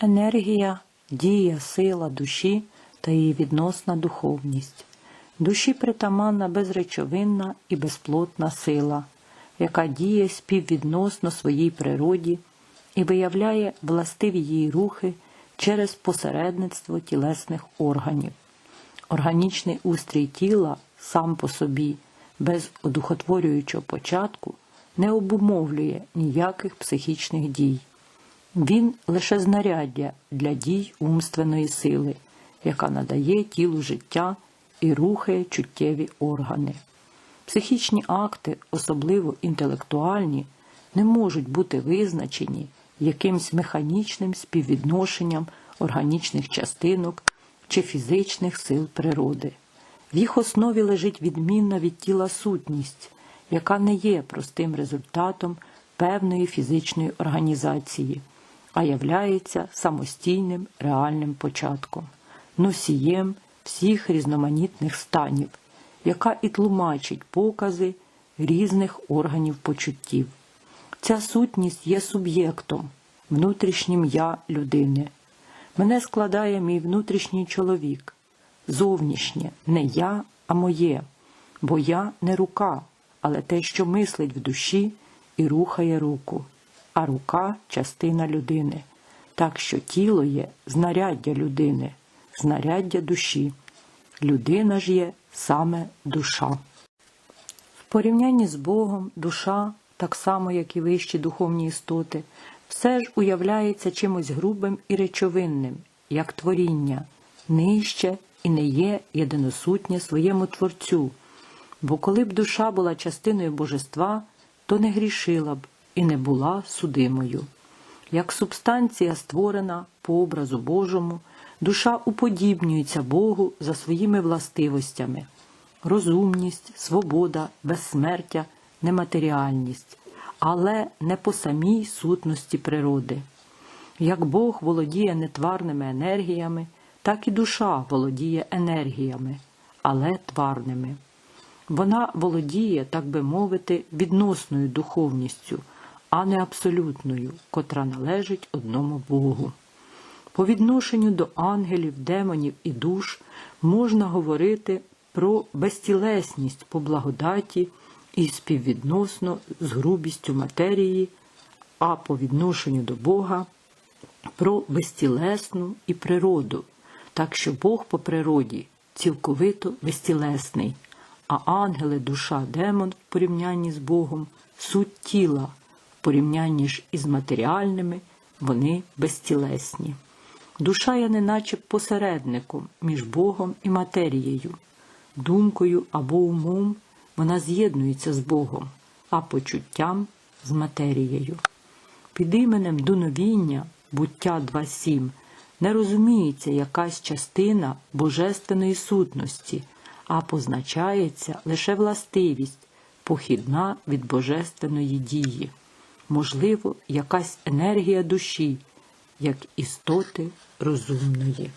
енергія, дія, сила душі та її відносна духовність. Душі притаманна безречовинна і безплотна сила, яка діє співвідносно своїй природі і виявляє властиві її рухи через посередництво тілесних органів. Органічний устрій тіла сам по собі, без одухотворюючого початку, не обумовлює ніяких психічних дій. Він лише знаряддя для дій умственної сили, яка надає тілу життя і рухає чуттєві органи. Психічні акти, особливо інтелектуальні, не можуть бути визначені якимсь механічним співвідношенням органічних частинок чи фізичних сил природи. В їх основі лежить відмінна від тіла сутність, яка не є простим результатом певної фізичної організації, а являється самостійним реальним початком, носієм всіх різноманітних станів, яка і тлумачить покази різних органів почуттів. Ця сутність є суб'єктом, внутрішнім я людини. Мене складає мій внутрішній чоловік, зовнішнє не я, а моє, бо я не рука, але те, що мислить в душі і рухає руку, а рука частина людини. Так що тіло є знаряддя людини, знаряддя душі. Людина ж є саме душа. В порівнянні з Богом душа, так само як і вищі духовні істоти, все ж уявляється чимось грубим і речовинним, як творіння, нижче і не є єдиносутнє своєму Творцю. Бо коли б душа була частиною божества, то не грішила б і не була судимою. Як субстанція створена по образу Божому, душа уподібнюється Богу за своїми властивостями розумність, свобода, безсмертя, нематеріальність, але не по самій сутності природи. Як Бог володіє нетварними енергіями, так і душа володіє енергіями, але тварними. Вона володіє, так би мовити, відносною духовністю, а не абсолютною, котра належить одному Богу. По відношенню до ангелів, демонів і душ можна говорити про безтілесність по благодаті і співвідносно з грубістю матерії, а по відношенню до Бога про безтілесну і природу, так що Бог по природі цілковито безтілесний, а ангели, душа, демон в порівнянні з Богом суть тіла, порівнянні ж із матеріальними вони безтілесні. Душа є неначе посередником між Богом і матерією, думкою або умом вона з'єднується з Богом, а почуттям з матерією. Під іменем дуновіння, буття 2.7, не розуміється якась частина божественної сутності, а позначається лише властивість, похідна від божественної дії, можливо, якась енергія душі, як істоти розумної.